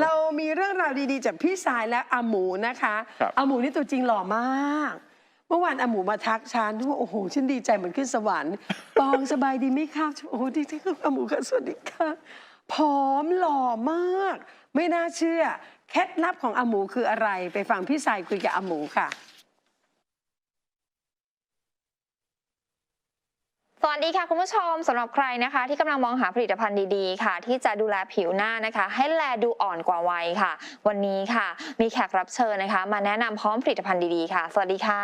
เรามีเรื่องราวดีๆ จากพี่สายและอาหมูนะคะครับ อาหมูนี่ตัวจริงหล่อมาก เมื่อวานอาหมูมาทักฉันว่าโอ้โหฉันดีใจเหมือนขึ้นสวรรค์ ปองสบายดีไหมครับโอ้โหดีที่คืออาหมูค่ะสวัสดีค่ะผอมหล่อมาก ไม่น่าเชื่อ เคล็ดลับของอาหมูคืออะไร ไปฟังพี่สายคุยกับอาหมูค่ะ สวัสดีค่ะคุณผู้ชมสำหรับใครนะคะ ที่กำลังมองหาผลิตภัณฑ์ดีๆค่ะ ที่จะดูแลผิวหน้านะคะ ให้แลดูอ่อนกว่าวัยค่ะ วันนี้ค่ะ มีแขกรับเชิญนะคะ มาแนะนำพร้อมผลิตภัณฑ์ดีๆค่ะ สวัสดีค่ะ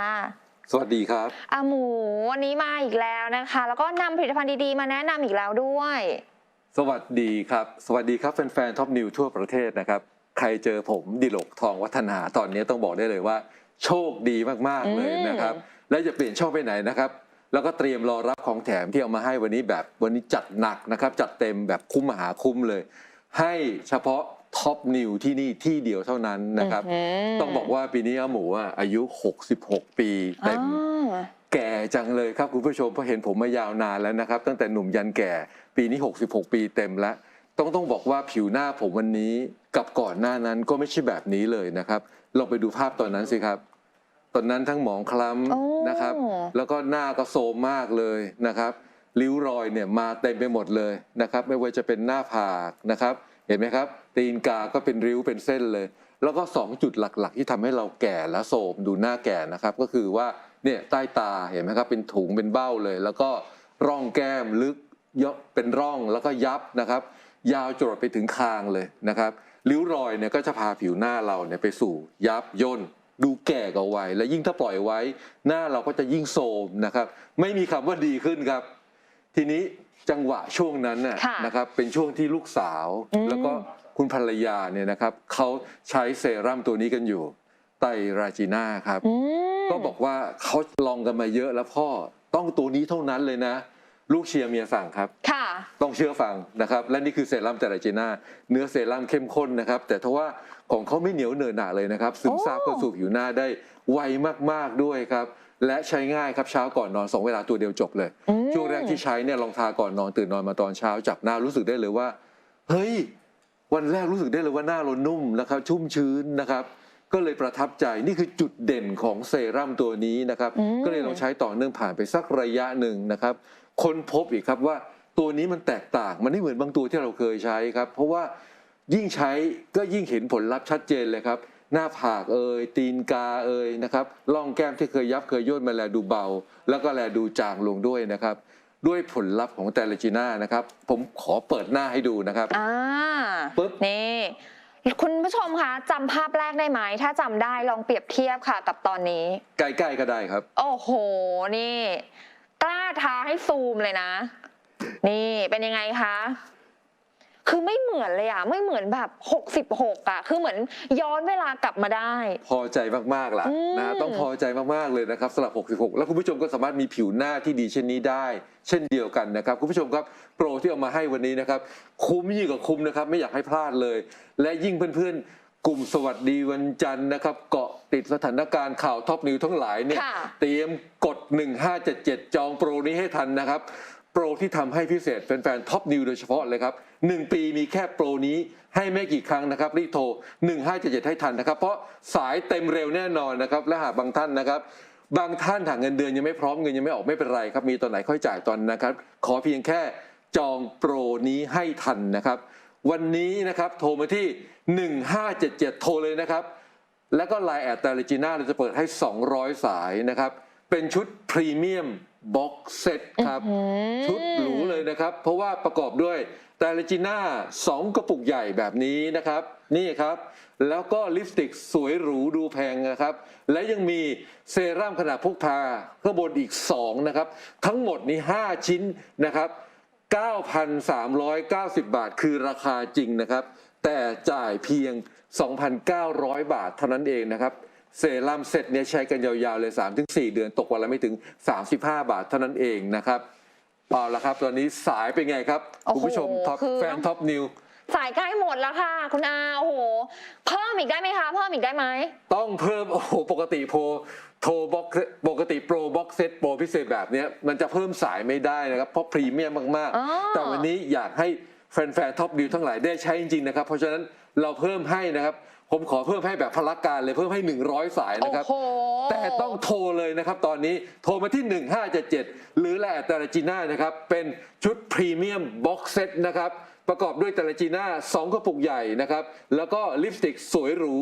สวัสดีครับอาหมูวันนี้มาอีกแล้วนะคะ แล้วก็นำผลิตภัณฑ์ดีๆ มาแนะนำอีกแล้วด้วย สวัสดีครับ สวัสดีครับแฟนๆท็อปนิวทั่วประเทศนะครับ ใครเจอผมดิลกทองวัฒนาตอนนี้ต้องบอกได้เลยว่า โชคดีมากๆเลยนะครับ และจะเปลี่ยนช่องไปไหนนะครับ แล้วก็เตรียมรอรับของแถมที่เอามาให้วันนี้แบบวันนี้จัดหนักนะครับ จัดเต็มแบบคุ้มมหาคุ้มเลย ให้เฉพาะท็อปนิวที่นี่ที่เดียวเท่านั้นนะครับอื้อหือต้องบอกว่าปีนี้อาหมูอะอายุ 66 ปีเต็มอ่าแก่จังเลยครับคุณผู้ชมเพราะเห็นผมมายาวนานแล้วนะครับ ตั้งแต่หนุ่มยันแก่ ปีนี้ 66 ปีเต็มแล้ว ต้องต้องบอกว่าผิวหน้าผมวันนี้กับก่อนหน้านั้นก็ไม่ใช่แบบนี้เลยนะครับลองไปดูภาพตอนนั้นสิครับต อนนั้นทั้งหมองคล้โอ้ำนะครับ แล้วก็หน้าก็โทรมมากเลยนะครับ ริ้วรอยเนี่ยมาเต็มไปหมดเลยนะครับ ไม่ว่าจะเป็นหน้าผากนะครับ เห็นไหมครับ ตีนกาก็เป็นริ้วเป็นเส้นเลย แล้วก็สองจุดหลักๆ ที่ทำให้เราแก่และโทรมดูหน้าแก่นะครับ ก็คือว่าเนี่ยใต้ตาเห็นไหมครับเป็นถุงเป็นเบ้าเลย แล้วก็ร่องแก้มลึกเยอะเป็นร่องแล้วก็ยับนะครับ ยาวจรดไปถึงคางเลยนะครับริ้วรอยเนี่ยก็จะพาผิวหน้าเราเนี่ยไปสู่ยับย่น ดูแก่กว่าวัยและยิ่งถ้าปล่อยไว้ หน้าเราก็จะยิ่งโทรมนะครับ ไม่มีคำว่าดีขึ้นครับ ทีนี้จังหวะช่วงนั้นน่ะค่ะนะครับเป็นช่วงที่ลูกสาวอืมแล้วก็คุณภรรยาเนี่ยนะครับเขาใช้เซรั่มตัวนี้กันอยู่ ไตรราจีน่าครับอืมก็บอกว่าเขาลองกันมาเยอะแล้วพ่อต้องตัวนี้เท่านั้นเลยนะ ลูกเชียร์เมียสั่งครับ ค่ะ ต้องเชื่อฟังนะครับ และนี่คือเซรั่มแต่ละจีน่าเนื้อเซรั่มเข้มข้นนะครับ แต่ทว่าของเขาไม่เหนียวเหนอะหนะเลยนะครับ ซึมซาบโอ้เข้าสู่ผิวหน้าได้ไวมากๆด้วยครับ และใช้ง่ายครับเช้าก่อนนอนสองเวลาตัวเดียวจบเลยอืมช่วงแรกที่ใช้เนี่ยลองทาก่อนนอนตื่นนอนมาตอนเช้า จับหน้ารู้สึกได้เลยว่า เฮ้ย วันแรกรู้สึกได้เลยว่าหน้าเรานุ่มนะครับ ชุ่มชื้นนะครับก็เลยประทับใจนี่คือจุดเด่นของเซรั่มตัวนี้นะครับอืมก็เลยลองใช้ต่อเนื่องผ่านไปสักระยะหนึ่งนะครับ ค้นพบอีกครับว่าตัวนี้มันแตกต่างมันไม่เหมือนบางตัวที่เราเคยใช้ครับ เพราะว่ายิ่งใช้ก็ยิ่งเห็นผลลัพธ์ชัดเจนเลยครับ หน้าผากเอ่ยตีนกาเอ่ยนะครับร่องแก้มที่เคยยับเคยย่นมาแลดูเบา แล้วก็แลดูจางลงด้วยนะครับ ด้วยผลลัพธ์ของแต่ละจีน่านะครับ ผมขอเปิดหน้าให้ดูนะครับอ่าปึ๊บนี่คุณผู้ชมคะจำภาพแรกได้ไหม ถ้าจำได้ลองเปรียบเทียบค่ะกับตอนนี้ ใกล้ๆก็ได้ครับ โอ้โห นี่ กล้าท้าให้ซูมเลยนะ นี่เป็นยังไงคะคือไม่เหมือนเลยอะ ไม่เหมือนแบบ66อะ คือเหมือนย้อนเวลากลับมาได้ พอใจมากๆล่ะอืมนะต้องพอใจมากๆเลยนะครับสำหรับ 66 แล้วคุณผู้ชมก็สามารถมีผิวหน้าที่ดีเช่นนี้ได้ เช่นเดียวกันนะครับ คุณผู้ชมครับโปรที่เอามาให้วันนี้นะครับ คุ้มยิ่งกว่าคุ้มนะครับ ไม่อยากให้พลาดเลย และยิ่งเพื่อนๆ กลุ่มสวัสดีวันจันทร์นะครับ เกาะติดสถานการณ์ข่าวท็อปนิวทั้งหลายเนี่ยค่ะเตรียมกด 1577 จองโปรนี้ให้ทันนะครับ โปรที่ทำให้พิเศษแฟนๆท็อปนิวโดยเฉพาะเลยครับ 1 ปีมีแค่โปรนี้ให้ไม่กี่ครั้งนะครับ รีบโทร 1577 ให้ทันนะครับ เพราะสายเต็มเร็วแน่นอนนะครับ และหากบางท่านนะครับบางท่านหากเงินเดือนยังไม่พร้อมเงินยังไม่ออกไม่เป็นไรครับ มีตอนไหนค่อยจ่ายตอนนั้นนะครับ ขอเพียงแค่จองโปรนี้ให้ทันนะครับ วันนี้นะครับโทรมาที่ 1577 โทรเลยนะครับ แล้วก็ไลน์แอดแต่ลจีน่าเราจะเปิดให้ 200 สายนะครับ เป็นชุดพรีเมียมบ็อกเซตครับอื้อหือชุดหรูเลยนะครับ เพราะว่าประกอบด้วยแต่ลจีน่า2 กระปุกใหญ่แบบนี้นะครับ นี่ครับ แล้วก็ลิปสติกสวยหรูดูแพงนะครับ และยังมีเซรั่มขนาดพกพาข้างบนอีก 2 นะครับ ทั้งหมดนี้ 5 ชิ้นนะครับ 9,390 บาทคือราคาจริงนะครับ แต่จ่ายเพียง 2,900 บาทเท่านั้นเองนะครับ เซรั่มเซตเนี่ยใช้กันยาวๆเลย 3-4 เดือนตกวันละไม่ถึง 35 บาทเท่านั้นเองนะครับเอาละครับ ตอนนี้สายเป็นไงครับโอ้โหคุณผู้ชมท็อปคือแฟนท็อปนิวสายใกล้หมดแล้วค่ะ คุณอาโอ้โหเพิ่ม อีกได้ไหมคะ เพิ่มอีกได้ไหม ต้องเพิ่มโอ้โหปกติโพรโทรบ็อกปกติโปรบ็อกเซตโปรพิเศษแบบเนี้ยมันจะเพิ่มสายไม่ได้นะครับเพราะพรีเมียมมากอ๋อ ๆ แต่วันนี้อยากให้แฟนๆท็อปดิวทั้งหลายได้ใช้จริงๆนะครับ เพราะฉะนั้นเราเพิ่มให้นะครับ ผมขอเพิ่มให้แบบพลักการเลยเพิ่มให้ 100 สายโอ้นะครับ โห แต่ต้องโทรเลยนะครับตอนนี้โทรมาที่ 1577 หรือแลแต่ละจีน่านะครับ เป็นชุดพรีเมียมบ็อกเซตนะครับ ประกอบด้วยแตลจีน่า2กระปุกใหญ่นะครับ แล้วก็ลิปสติกสวยหรู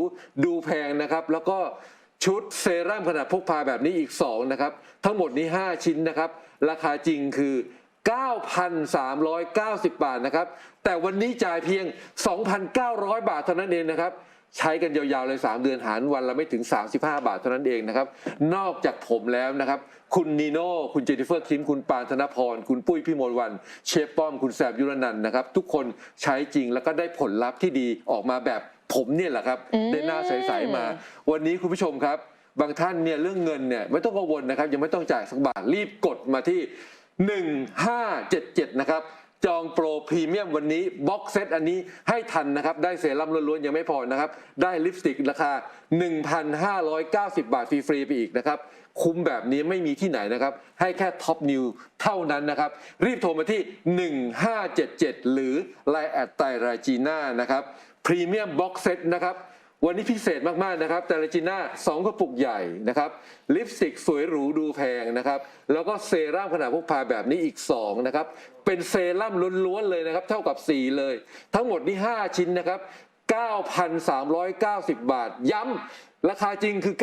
ดูแพงนะครับ แล้วก็ชุดเซรั่มขนาดพกพาแบบนี้อีก 2 นะครับ ทั้งหมดนี้ 5 ชิ้นนะครับ ราคาจริงคือ 9,390 บาทนะครับ แต่วันนี้จ่ายเพียง 2,900 บาทเท่านั้นเองนะครับ ใช้กันยาวๆเลย 3 เดือนหารวันละไม่ถึง 35 บาทเท่านั้นเองนะครับ นอกจากผมแล้วนะครับ คุณนีโน่คุณเจนนิเฟอร์คิมคุณปานธนพร คุณปุ้ยพี่มนต์วัน เชฟป้อม คุณแสบยุรนันท์นะครับ ทุกคนใช้จริงแล้วก็ได้ผลลัพธ์ที่ดีออกมาแบบผมเนี่ยแหละครับอืมได้หน้าใสๆมา วันนี้คุณผู้ชมครับ บางท่านเนี่ยเรื่องเงินเนี่ยไม่ต้องกังวลนะครับ ยังไม่ต้องจ่ายสักบาทรีบกดมาที่ 1577 นะครับ จองโปรพรีเมียมวันนี้บ็อกเซตอันนี้ให้ทันนะครับ ได้เซรั่มล้วนๆ ยังไม่พอนะครับ ได้ลิปสติกราคา 1,590 บาทฟรีๆไปอีกนะครับ คุ้มแบบนี้ไม่มีที่ไหนนะครับ ให้แค่ท็อปนิวเท่านั้นนะครับ รีบโทรมาที่ 1577 หรือ Line แอดไตรจีน่านะครับพรีเมียมบ็อกเซตนะครับ วันนี้พิเศษมากๆนะครับแต่ละจีน่า2กระปุกใหญ่นะครับ ลิปสติกสวยหรูดูแพงนะครับ แล้วก็เซรั่มขนาดพกพาแบบนี้อีก 2 นะครับ เป็นเซรั่มล้วนๆเลยนะครับ เท่ากับ 4 เลย ทั้งหมดนี่5ชิ้นนะครับ 9,390 บาท ย้ำ ราคาจริงคือ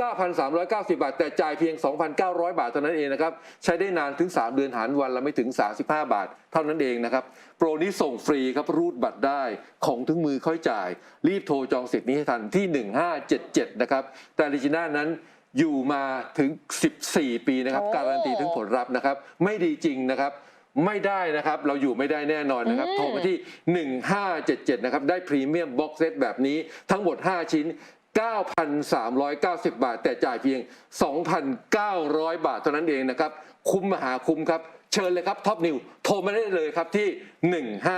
9,390 บาท แต่จ่ายเพียง 2,900 บาทเท่านั้นเองนะครับ ใช้ได้นานถึง 3 เดือนหารวันละไม่ถึง 35 บาท เท่านั้นเองนะครับ โปรนี้ส่งฟรีครับ รูดบัตรได้ของถึงมือค่อยจ่าย รีบโทรจองสิทธิ์นี้ให้ทันที่ 1577 นะครับ แต่ลิจิน่านั้นอยู่มาถึง 14 ปีนะครับโอ้การันตีถึงผลลัพธ์นะครับ ไม่ดีจริงนะครับไม่ได้นะครับ เราอยู่ไม่ได้แน่นอนนะครับอืมโทรมาที่ 1577 นะครับ ได้พรีเมียมบ็อกเซตแบบนี้ทั้งหมด 5 ชิ้น 9,390 บาท แต่จ่ายเพียง 2,900 บาทเท่านั้นเองนะครับ คุ้มมหาคุ้มครับ เชิญเลยครับท็อปนิวโทรมาได้เลยครับที่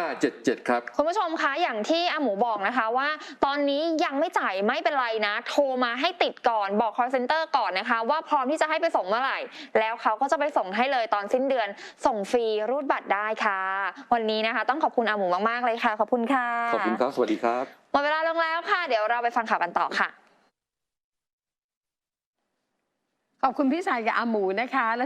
1577 ครับ คุณผู้ชมคะอย่างที่อาหมูบอกนะคะว่า ตอนนี้ยังไม่จ่ายไม่เป็นไรนะ โทรมาให้ติดก่อนบอก call center ก่อนนะคะ ว่าพร้อมที่จะให้ไปส่งเมื่อไหร่ แล้วเขาก็จะไปส่งให้เลยตอนสิ้นเดือน ส่งฟรีรูดบัตรได้ค่ะ วันนี้นะคะ ต้องขอบคุณอาหมูมากๆเลยค่ะ ขอบคุณค่ะขอบคุณครับสวัสดีครับหมดเวลาลงแล้วค่ะ เดี๋ยวเราไปฟังข่าวกันต่อค่ะขอบคุณพี่สายกับอาหมูนะคะและ